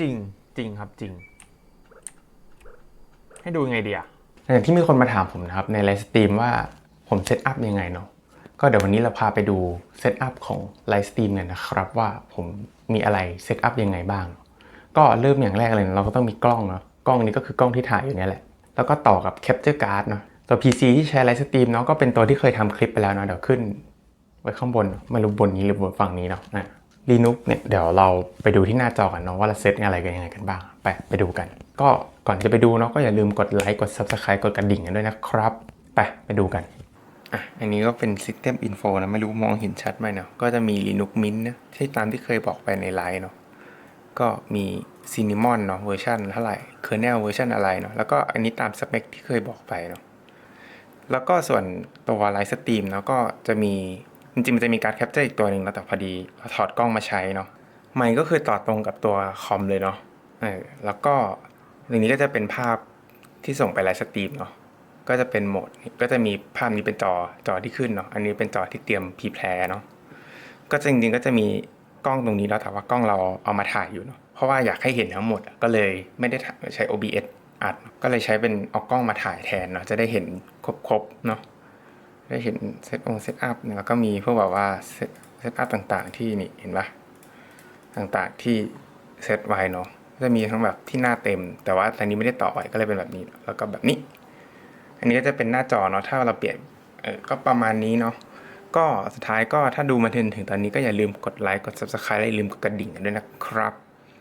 จริงจริงครับจริง ให้ดูยังไงดีอะอย่างที่มีคนมาถามผมนะครับในไลฟ์สตรีมว่าผมเซตอัพยังไงเนาะก็เดี๋ยววันนี้เราพาไปดูเซตอัพของไลฟ์สตรีมกันนะครับว่าผมมีอะไรเซตอัพยังไงบ้าง ก็เริ่มอย่างแรกเลยนะเราก็ต้องมีกล้องเนาะกล้องนี้ก็คือกล้องที่ถ่ายอยู่เนี่ยแหละ แล้วก็ต่อกับ Capture Card เนาะตัว PC ที่ใช้ไลฟ์สตรีมเนาะก็เป็นตัวที่เคยทำคลิปไปแล้วเนาะเดี๋ยวขึ้น ไว้ข้างบนไม่รู้บนนี้หรือบนฝั่งนี้เนาะ ลีนุกเนี่ยเดี๋ยวเราไปดูที่หน้าจอกันเนาะว่าเราเซตอะไรกันยังไงกันบ้าง ไปไปดูกัน ก็ก่อนจะไปดูเนาะก็อย่าลืมกดไลค์กด Subscribe กดกระดิ่งกันด้วยนะครับ ไปไปดูกันอะอันนี้ก็เป็น System Info นะ ไม่รู้มองเห็นชัดไหมเนาะก็จะมี Linux Mint นะที่ตามที่เคยบอกไปในไลน์เนาะก็มี Cinnamon เนาะเวอร์ชันเท่าไหร่ Kernel เวอร์ชันอะไรเนาะแล้วก็อันนี้ตามสเปคที่เคยบอกไปเนาะแล้วก็ส่วนตัวไลฟ์สตรีมเนาะก็จะมี จริงๆมันจะมีการแคปเจอร์อีกตัวหนึ่งแล้วแต่พอดีเราถอดกล้องมาใช้เนาะไมค์ก็คือต่อตรงกับตัวคอมเลยเนาะเออแล้วก็ในนี้ก็จะเป็นภาพที่ส่งไปไลฟ์สตรีมเนาะก็จะเป็นโหมดก็จะมีภาพนี้เป็นจอจอที่ขึ้นเนาะอันนี้เป็นจอที่เตรียมพีแพร์เนาะก็จริงๆก็จะมีกล้องตรงนี้แล้วแต่ว่ากล้องเราเอามาถ่ายอยู่เนาะเพราะว่าอยากให้เห็นทั้งหมดก็เลยไม่ได้ใช้ OBS อัดก็เลยใช้เป็นเอากล้องมาถ่ายแทนเนาะจะได้เห็นครบๆเนาะ ได้เห็นเซตองเซตอัพเนี่ยแล้วก็มีพวกแบบว่าเซตอัพต่างๆ ที่นี่เห็นปะต่างๆที่เซตไว้เนาะจะมีทั้งแบบที่หน้าเต็ม แต่ว่าอันนี้ไม่ได้ต่อไว้ก็เลยเป็นแบบนี้ แล้วก็แบบนี้ อันนี้ก็จะเป็นหน้าจอเนาะถ้าเราเปลี่ยนเออก็ประมาณนี้เนาะก็สุดท้ายก็ถ้าดูมาถึงถึงตอนนี้ก็อย่าลืมกดไลค์กด subscribe และลืมกดกระดิ่งกันด้วยนะครับ